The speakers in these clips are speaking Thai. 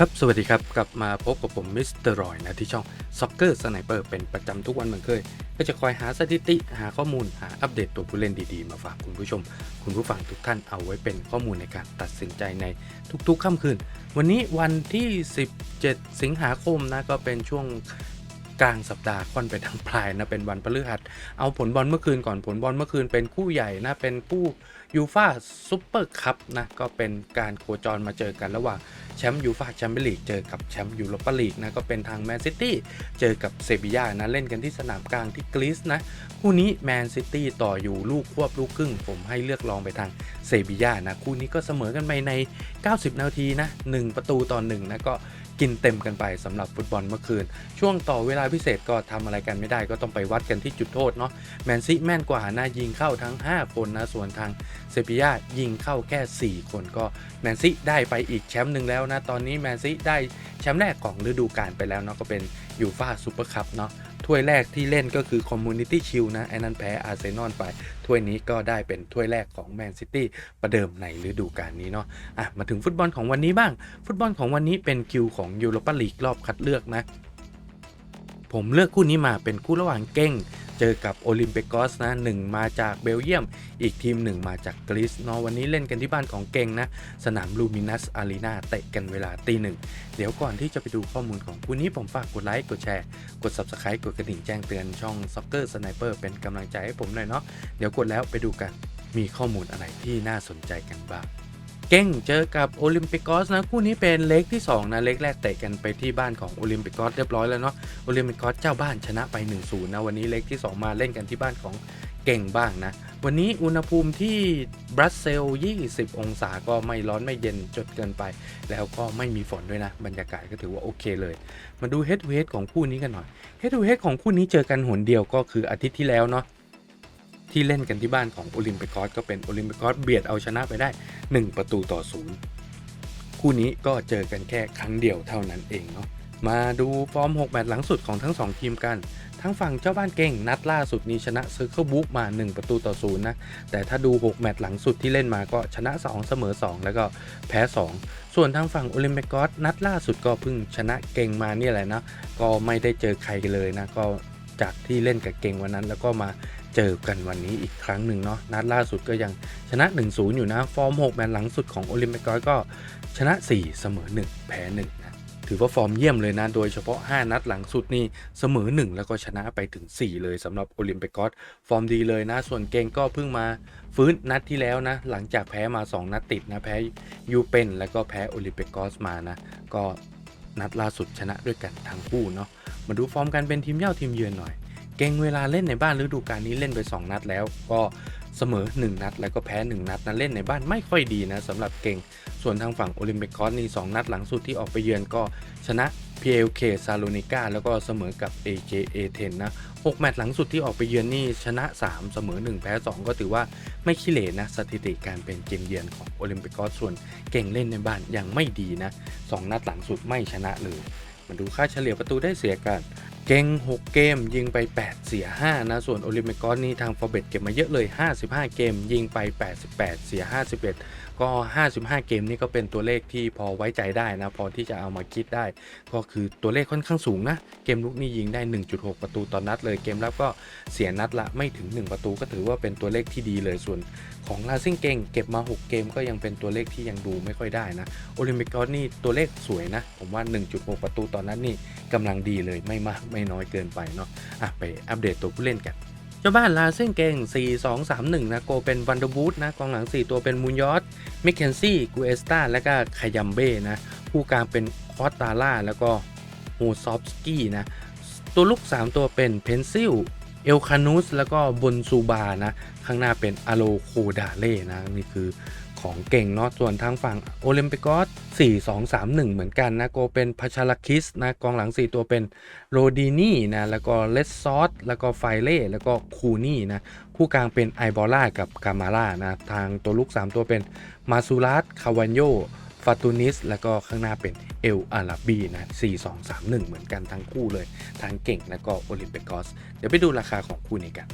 ครับ สวัสดีครับ กลับมาพบกับผมมิสเตอร์รอยนะที่ช่อง Soccer Sniper เป็นประจำทุกวันเหมือนเคย ก็จะคอยหาสถิติ หาข้อมูล หาอัปเดตตัวผู้เล่นดีๆ มาฝากคุณผู้ชม คุณผู้ฟังทุกท่านเอาไว้เป็นข้อมูลในการตัดสินใจในทุกๆค่ำคืน วันนี้วันที่ 17 สิงหาคมนะก็เป็นช่วง กลางสัปดาห์ค่อนไปทางปลายนะเป็นวันพฤหัส เอาผลบอลเมื่อคืนก่อนผลบอลเมื่อคืนเป็นคู่ใหญ่นะเป็นคู่ยูฟาซูเปอร์คัพนะก็เป็นการโคจรมาเจอกันระหว่างแชมป์ยูฟาแชมเปี้ยนลีกเจอกับแชมป์ยูโรปาลีกนะก็เป็นทางแมนซิตี้เจอกับเซบีย่านะเล่นกันที่สนามกลางที่กรีซนะคู่นี้แมนซิตี้ต่ออยู่ลูกควบลูกครึ่ง ผมให้เลือกลองไปทางเซบีย่านะคู่นี้ก็เสมอกันไปใน 90 นาทีนะ1ประตูต่อ1นะก็ กินเต็มกันไปสำหรับฟุตบอลเมื่อคืน ช่วงต่อเวลาพิเศษก็ทำอะไรกันไม่ได้ก็ต้องไปวัดกันที่จุดโทษเนาะแมนซิแม่นกว่านะยิงเข้าทั้ง 5 คนนะส่วนทางเซบียายิงเข้าแค่ 4 คนก็แมนซิได้ไปอีกแชมป์หนึ่งแล้วนะตอนนี้แมนซิได้แชมป์แรกของฤดูกาลไปแล้วเนาะก็เป็นยูฟาซูเปอร์คัพเนาะ ถ้วยแรกที่เล่นก็คือคอมมูนิตี้คิวนะไอ้นั้นแพ้อาร์เซนอลไป ถ้วยนี้ก็ได้เป็นถ้วยแรกของแมนซิตี้ประเดิมในฤดูกาลนี้เนาะอะมาถึงฟุตบอลของวันนี้บ้าง ฟุตบอลของวันนี้เป็นคิวของยูโรปาลีกรอบคัดเลือกนะผมเลือกคู่นี้มาเป็นคู่ระหว่างเก้ง เจอกับโอลิมเปกอสนะหนึ่งมาจากเบลเยียม อีกทีมหนึ่งมาจากกรีซเนาะวันนี้เล่นกันที่บ้านของเก่งนะ สนามลูมินัสอารีนาเตะกันเวลาตีหนึ่งเดี๋ยวก่อนที่จะไปดูข้อมูลของคู่นี้ผมฝากกดไลค์กดแชร์กด Subscribe กดกระดิ่งแจ้งเตือนช่อง Soccer Sniper เป็นกำลังใจให้ผมหน่อยเนาะเดี๋ยวกดแล้วไปดูกันมีข้อมูลอะไรที่น่าสนใจกันบ้าง เก้งเจอกับโอลิมปิกอสนะคู่นี้เป็นเล็กที่ 2 นะเล็กแรกเตะกันไปที่บ้านของโอลิมปิกอสเรียบร้อยแล้วเนาะโอลิมปิกอสเจ้าบ้านชนะไป1-0นะวันนี้เล็กที่ 2 มาเล่นกันที่บ้านของเก่งบ้างนะ วันนี้อุณหภูมิที่บรัสเซลส์20 องศาก็ไม่ร้อนไม่เย็นจนเกินไป แล้วก็ไม่มีฝนด้วยนะ บรรยากาศก็ถือว่าโอเคเลย มาดูเฮดเฮดของคู่นี้กันหน่อยเฮดเฮดของคู่นี้เจอกันหนเดียวก็คืออาทิตย์ที่แล้วเนาะ ที่เล่นกันที่บ้านของโอลิมปิกอสก็เป็นโอลิมปิกอสเบียดเอาชนะไปได้ 1 ประตูต่อศูนย์คู่นี้ก็เจอกันแค่ครั้งเดียวเท่านั้นเองเนาะมาดูฟอร์ม 6 แมตช์หลังสุดของทั้ง 2 ทีมกัน ทั้งฝั่งเจ้าบ้านเก่งนัดล่าสุดนี้ชนะเซอร์เคิลบุ๊กมา 1 ประตูต่อศูนย์นะ แต่ถ้าดู 6 แมตช์หลังสุดที่เล่นมาก็ชนะ 2 เสมอ 2 แล้วก็แพ้ 2 ส่วนทางฝั่งโอลิมปิกอสนัดล่าสุดก็เพิ่งชนะเก่งมาเนี่ยแหละนะ ก็ไม่ได้เจอใครเลยนะ ก็จากที่เล่นกับเก่งวันนั้นแล้วก็มา เจอกันวันนี้อีกครั้งหนึ่งเนาะนัดล่าสุดก็ยังชนะ 1-0 อยู่นะ ฟอร์ม 6 แมตช์หลังสุดของโอลิมปิกอสก็ชนะ 4 เสมอ 1 แพ้1นะถือว่าฟอร์มเยี่ยมเลยนะ โดยเฉพาะ 5 นัดหลังสุดนี่เสมอ 1 แล้วก็ชนะไปถึง 4 เลยสำหรับโอลิมปิกอสฟอร์มดีเลยนะ ส่วนเก่งก็เพิ่งมาฟื้นนัดที่แล้วนะ หลังจากแพ้มา 2 นัดติดนะแพ้ยูเป็นแล้วก็แพ้โอลิมปิกอสมานะก็นัดล่าสุดชนะด้วยกันทั้งคู่เนาะมาดูฟอร์มกันเป็นทีมเย่าทีมเยือนหน่อย เก่งเวลาเล่นในบ้านฤดูกาลนี้เล่นไป 2 นัดแล้ว ก็เสมอ 1 นัด แล้วก็แพ้ 1 นัดนะเล่นในบ้านไม่ค่อยดีนะสำหรับเก่ง ส่วนทางฝั่งโอลิมปิกคอสนี่2นัดหลังสุดที่ออกไปเยือนก็ชนะ PLK ซาโลนิก้าแล้วก็เสมอกับ AKA 10นะ6แมตช์หลังสุดที่ออกไปเยือนนี่ชนะ 3 เสมอ 1 แพ้ 2 ก็ถือว่าไม่ขี้เหร่นะสถิติการเป็นเกมเยือนของโอลิมปิกคอสส่วนเก่งเล่นในบ้านยังไม่ดีนะ 2 นัดหลังสุดไม่ชนะเลยมาดูค่าเฉลี่ยประตูได้เสียกัน เก่ง6 เกมยิงไป 8 เสีย 5 นะ ส่วนโอลิมปิกอสนี่ทางฟอร์เบตเก็บมาเยอะเลย 55 เกมยิงไป 88 เสีย 51 ก็ 55 เกมนี่ก็เป็นตัวเลขที่พอไว้ใจได้นะ พอที่จะเอามาคิดได้ ก็คือตัวเลขค่อนข้างสูงนะ เกมลุกนี่ยิงได้ 1.6 ประตูต่อนนัดเลยเกมรับก็เสียนัดละไม่ถึง 1 ประตูก็ถือว่าเป็นตัวเลขที่ดีเลยส่วนของลาซิงเก่งเก็บมา 6 เกมก็ยังเป็นตัวเลขที่ยังดูไม่ค่อยได้นะโอลิมปิกอสนี่ตัวเลขสวยนะ ผมว่า 1.6 ประตูต่อนนั้นนี่กำลังดีเลยไม่มากไม่น้อยเกินไปเนาะอะไปอัปเดตตัวผู้เล่นกันเจ้าบ้านลาเส้นเก่ง 4 2 3 1 นะโกเป็นวันเดอร์บูธนะกองหลัง 4 ตัวเป็นมูนยอสมิเคนซี่กูเอสตาและก็คายัมเบ้นะผู้กลางเป็นคอสตาล่าแล้วก็โฮซอฟสกี้นะตัวลูก 3 ตัวเป็นเพนซิลเอลคานุสแล้วก็บนซูบานะ ข้างหน้าเป็นอโลโคดาเล่นะนี่คือ ของเก่งเนาะส่วนทางฝั่งโอลิมปิกอส4 2 3 1 เหมือนกันนะโกเป็นพาชาลคิสนะกองหลัง 4 ตัวเป็นโรดีนี่นะแล้วก็เลสซอสแล้วก็ไฟเล่แล้วก็คูนี่นะคู่กลางเป็นไอบอล่ากับกามาล่านะทางตัวลูก3 ตัวเป็นมาซูรัสคาวันโยฟาตูนิส แล้วก็ข้างหน้าเป็นเอลอาราบีนะ 4 2 3 1 เหมือนกันทั้งคู่เลยทางเก่งแล้วก็โอลิมปิกอส เดี๋ยวไปดูราคาของคู่นี้กัน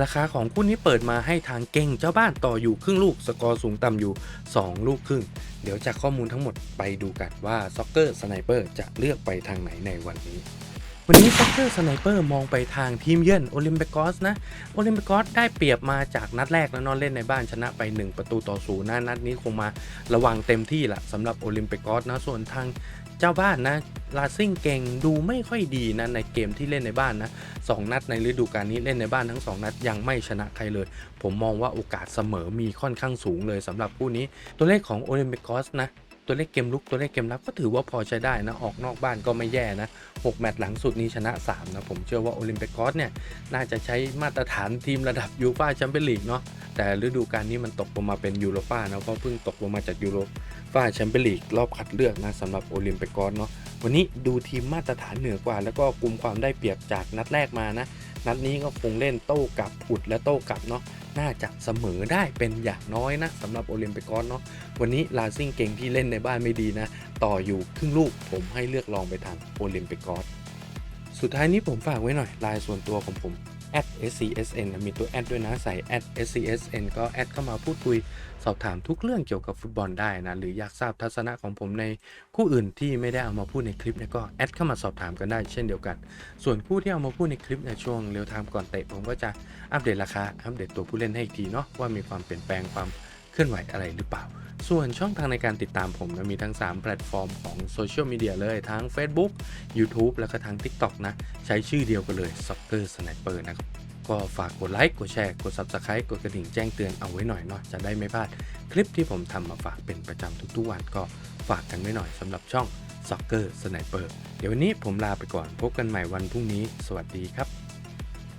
ราคาของคู่นี้เปิดมาให้ทางเก่งเจ้าบ้านต่ออยู่ครึ่งลูกสกอร์สูงต่ำอยู่ 2 ลูกครึ่ง เดี๋ยวจากข้อมูลทั้งหมดไปดูกันว่าซ็อกเกอร์สไนเปอร์จะเลือกไปทางไหนในวันนี้วันนี้ซ็อกเกอร์สไนเปอร์มองไปทางทีมเยือนโอลิมปิกอสนะโอลิมปิกอสได้เปรียบมาจากนัดแรกแล้วนอนเล่นในบ้านชนะไป 1 ประตูต่อศูนย์นะนัดนี้คงมาระวังเต็มที่ละสำหรับโอลิมปิกอสนะส่วนทาง เจ้าบ้านนะลาซิ่งเก่งดูไม่ค่อยดีนะในเกมที่เล่นในบ้านนะสองนัดในฤดูกาลนี้เล่นในบ้านทั้ง 2 นัดยังไม่ชนะใครเลย ผมมองว่าโอกาสเสมอมีค่อนข้างสูงเลยสำหรับคู่นี้ ตัวเลขของโอลิมปิกอสนะตัวเลขเกมลุกตัวเลขเกมรับก็ถือว่าพอใช้ได้นะ ออกนอกบ้านก็ไม่แย่นะ 6 แมตช์หลังสุดนี้ชนะ 3 นะ ผมเชื่อว่าโอลิมปิกอสเนี่ย น่าจะใช้มาตรฐานทีมระดับยูฟาแชมเปี้ยนลีกเนาะแต่ฤดูกาลนี้มันตกลงมาเป็นยูโรป้านะเพราะเพิ่งตกลงมาจากยูโร ป้าแชมเปี้ยนลีกรอบคัดเลือกนะสำหรับโอลิมปิกอสเนาะวันนี้ดูทีมมาตรฐานเหนือกว่า แล้วก็กลุ่มความได้เปรียบจากนัดแรกมานะ นัดนี้ก็คงเล่นโต้กับอุดและโต้กับเนาะน่าจะเสมอได้เป็นอย่างน้อยนะสำหรับโอลิมปิกอสเนาะวันนี้ลาซิ่งเก่งที่เล่นในบ้านไม่ดีนะ ต่ออยู่ครึ่งลูกผมให้เลือกลองไปทางโอลิมปิกอสสุดท้ายนี้ผมฝากไว้หน่อยลน์ส่วนตัวของผม @scsn มีตัวแอดด้วยนะใส่ @scsn ก็แอดเข้ามาพูดคุยสอบถามทุกเรื่องเกี่ยวกับฟุตบอลได้นะหรืออยากทราบทัศนะของผมในคู่อื่นที่ไม่ได้เอามาพูดในคลิปเนี่ยก็แอดเข้ามาสอบถามกันได้เช่นเดียวกัน ส่วนคู่ที่เอามาพูดในคลิปในช่วงเร็วไทม์ก่อนเตะผมก็จะอัปเดตราคาอัปเดตตัวผู้เล่นให้อีกทีเนาะว่ามีความเปลี่ยนแปลงความ เคลื่อนไหวอะไรหรือเปล่า ส่วนช่องทางในการติดตามผมนะมีทั้ง 3 แพลตฟอร์มของโซเชียลมีเดียเลย ทั้ง Facebook YouTube แล้วก็ทั้ง TikTok นะ ใช้ชื่อเดียวกันเลย Soccer Sniper นะครับก็ฝากกดไลค์ กดแชร์ กด Subscribe กดกระดิ่งแจ้งเตือนเอาไว้หน่อยเนาะจะได้ไม่พลาดคลิปที่ผมทำมาฝากเป็นประจำทุกๆวันก็ฝากกันไว้หน่อยสำหรับช่อง Soccer Sniper เดี๋ยววันนี้ผมลาไปก่อนพบกันใหม่วันพรุ่งนี้ สวัสดีครับ